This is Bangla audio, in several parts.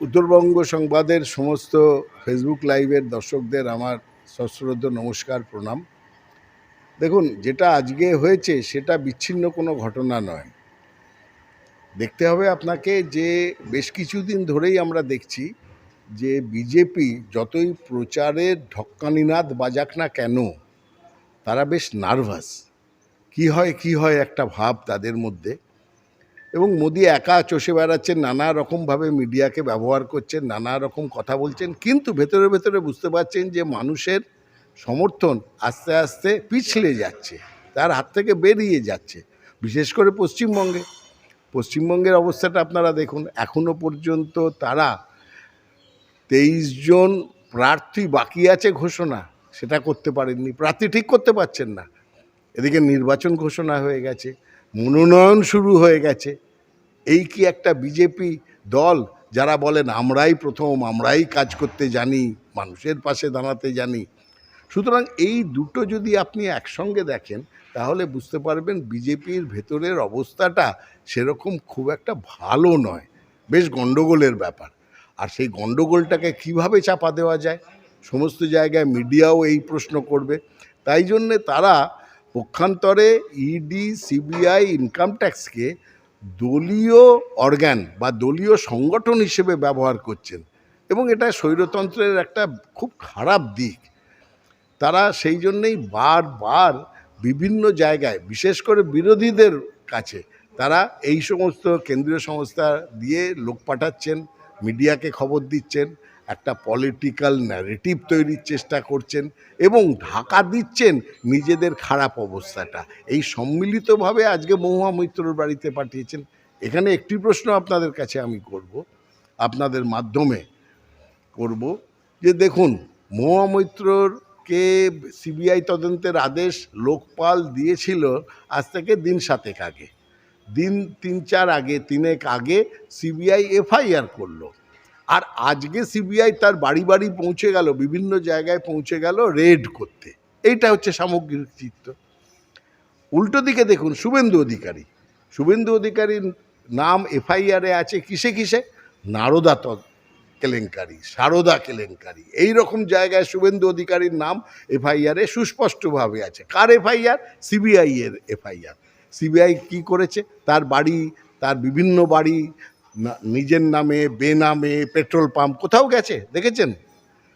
উত্তরবঙ্গ সংবাদের সমস্ত ফেসবুক লাইভের দর্শকদের আমার সশ্রদ্ধ নমস্কার, প্রণাম। দেখুন, যেটা আজকে হয়েছে সেটা বিচ্ছিন্ন কোনো ঘটনা নয়। দেখতে হবে আপনাকে যে বেশ কিছুদিন ধরেই আমরা দেখছি যে বিজেপি যতই প্রচারের ঢক্কানিনাদ বাজাক না কেন, তারা বেশ নার্ভাস। কি হয় কি হয় একটা ভাব তাদের মধ্যে। এবং মোদি একা চষে বেড়াচ্ছেন, নানা রকমভাবে মিডিয়াকে ব্যবহার করছেন, নানা রকম কথা বলছেন, কিন্তু ভেতরে ভেতরে বুঝতে পারছেন যে মানুষের সমর্থন আস্তে আস্তে পিছলে যাচ্ছে, তার হাত থেকে বেরিয়ে যাচ্ছে, বিশেষ করে পশ্চিমবঙ্গে। পশ্চিমবঙ্গের অবস্থাটা আপনারা দেখুন, এখনও পর্যন্ত তারা তেইশ জন প্রার্থী বাকি আছে ঘোষণা, সেটা করতে পারেননি, প্রার্থী ঠিক করতে পারছেন না। এদিকে নির্বাচন ঘোষণা হয়ে গেছে, মনোনয়ন শুরু হয়ে গেছে এই কি একটা বিজেপি দল যারা বলেন, আমরাই প্রথম, আমরাই কাজ করতে জানি, মানুষের পাশে দাঁড়াতে জানি সুতরাং এই দুটো যদি আপনি একসঙ্গে দেখেন, তাহলে বুঝতে পারবেন বিজেপির ভেতরের অবস্থাটা সেরকম খুব একটা ভালো নয়। বেশ গণ্ডগোলের ব্যাপার। আর সেই গণ্ডগোলটাকে কীভাবে চাপা দেওয়া যায়? সমস্ত জায়গায় মিডিয়াও এই প্রশ্ন করবে। তাই জন্যে তারা পক্ষান্তরে ইডি সিবিআই ইনকাম ট্যাক্সকে দলীয় অর্গান বা দলীয় সংগঠন হিসেবে ব্যবহার করছেন। এবং এটা স্বৈরতন্ত্রের একটা খুব খারাপ দিক। তারা সেই জন্যেই বারবার বিভিন্ন জায়গায়, বিশেষ করে বিরোধীদের কাছে, তারা এই সমস্ত কেন্দ্রীয় সংস্থা দিয়ে লোক পাঠাচ্ছেন মিডিয়াকে খবর দিচ্ছেন, একটা পলিটিক্যাল ন্যারেটিভ তৈরির চেষ্টা করছেন এবং ঢাকা দিচ্ছেন নিজেদের খারাপ অবস্থাটা। এই সম্মিলিতভাবে আজকে মহুয়া মৈত্রর বাড়িতে পাঠিয়েছেন। এখানে একটি প্রশ্ন আপনাদের কাছে আমি করব, আপনাদের মাধ্যমে করব যে দেখুন, মহুয়া মৈত্রকে সিবিআই তদন্তের আদেশ লোকপাল দিয়েছিল আজ থেকে দিন সাতেক আগে। দিন তিন চার আগে, তিনেক আগে সিবিআই এফআইআর করল। আর আজকে সিবিআই তার বাড়ি বাড়ি পৌঁছে গেল, বিভিন্ন জায়গায় পৌঁছে গেল রেড করতে। এইটা হচ্ছে সামগ্রিক চিত্র। উল্টো দিকে দেখুন, শুভেন্দু অধিকারী। শুভেন্দু অধিকারীর নাম এফআইআরে আছে কিসে কিসে? নারদা কেলেঙ্কারি, সারদা কেলেঙ্কারি। এই রকম জায়গায় শুভেন্দু অধিকারীর নাম এফআইআরে সুস্পষ্টভাবে আছে। কার এফআইআর সিবিআই এর এফআইআর সিবিআই কি করেছে? তার বাড়ি, তার বিভিন্ন বাড়ি নিজের নামে, বেনামে, পেট্রোল পাম্প কোথাও গেছে? দেখেছেন?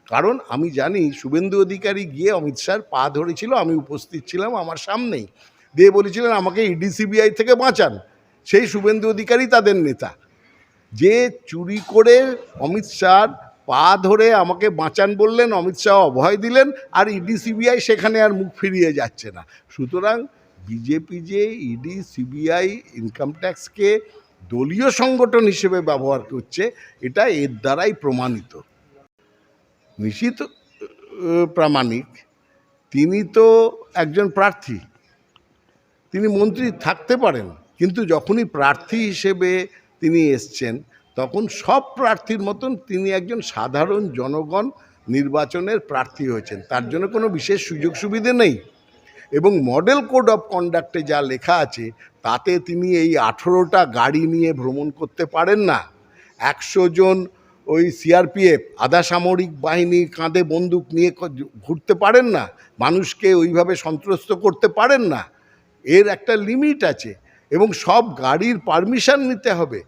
কারণ আমি জানি শুভেন্দু অধিকারী গিয়ে অমিত শাহর পা ধরেছিল, আমি উপস্থিত ছিলাম আমার সামনেই। দিয়ে বলেছিলেন, আমাকে ইডি সিবিআই থেকে বাঁচান। সেই শুভেন্দু অধিকারী তাদের নেতা। যে চুরি করে অমিত শাহর পা ধরে আমাকে বাঁচান বললেন, অমিত শাহ অভয় দিলেন, আর ইডি সিবিআই সেখানে আর মুখ ফিরিয়ে যাচ্ছে না। সুতরাং বিজেপি যে ইডি সিবিআই ইনকাম ট্যাক্সকে দলীয় সংগঠন হিসেবে ব্যবহার করছে, এটা এর দ্বারাই প্রমাণিত। নিশ্চিত প্রামাণিক, তিনি তো একজন প্রার্থী। তিনি মন্ত্রী থাকতে পারেন, কিন্তু যখনই প্রার্থী হিসেবে তিনি এসছেন, তখন সব প্রার্থীর মতন তিনি একজন সাধারণ জনগণ নির্বাচনের প্রার্থী হয়েছেন। তার জন্য কোনো বিশেষ সুযোগ সুবিধে নেই। এবং মডেল কোড অফ কন্ডাক্টে যা লেখা আছে, তাতে তিনি এই আঠেরোটা গাড়ি নিয়ে ভ্রমণ করতে পারেন না। একশো জন ওই সিআরপিএফ আধা সামরিক বাহিনী কাঁধে বন্দুক নিয়ে ঘুরতে পারেন না, মানুষকে ওইভাবে সন্ত্রস্ত করতে পারেন না। এর একটা লিমিট আছে এবং সব গাড়ির পারমিশন নিতে হবে।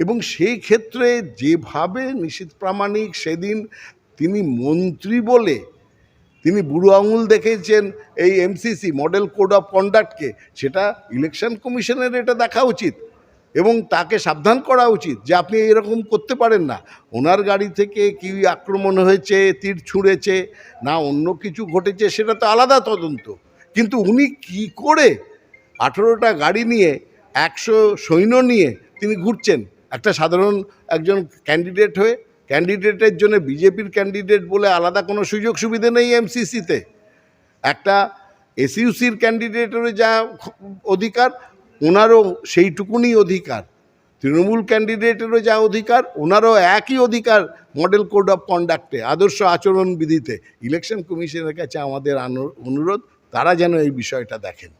এবং সেই ক্ষেত্রে যেভাবে নিশীত প্রামাণিক সেদিন তিনি মন্ত্রী বলে তিনি বুড়ো আঙুল দেখেছেন এই এমসিসি মডেল কোড অফ কন্ডাক্টকে সেটা ইলেকশন কমিশনের এটা দেখা উচিত। এবং তাকে সাবধান করা উচিত যে আপনি এরকম করতে পারেন না। ওনার গাড়ি থেকে কি আক্রমণ হয়েছে, তীর ছুঁড়েছে, না অন্য কিছু ঘটেছে, সেটা তো আলাদা তদন্ত। কিন্তু উনি কি করে আঠেরোটা গাড়ি নিয়ে, একশো সৈন্য নিয়ে তিনি ঘুরছেন? একটা সাধারণ একজন ক্যান্ডিডেট হয়ে ক্যান্ডিডেটের জন্য বিজেপির ক্যান্ডিডেট বলে আলাদা কোনো সুযোগ সুবিধে নেই এমসিসিতে। একটা এসইউসির ক্যান্ডিডেটেরও যা অধিকার, ওনারও সেইটুকুনি অধিকার। তৃণমূল ক্যান্ডিডেটেরও যা অধিকার, ওনারও একই অধিকার মডেল কোড অফ কন্ডাক্টে, আদর্শ আচরণ বিধিতে ইলেকশন কমিশনের কাছে আমাদের অনুরোধ, তারা যেন এই বিষয়টা দেখেন।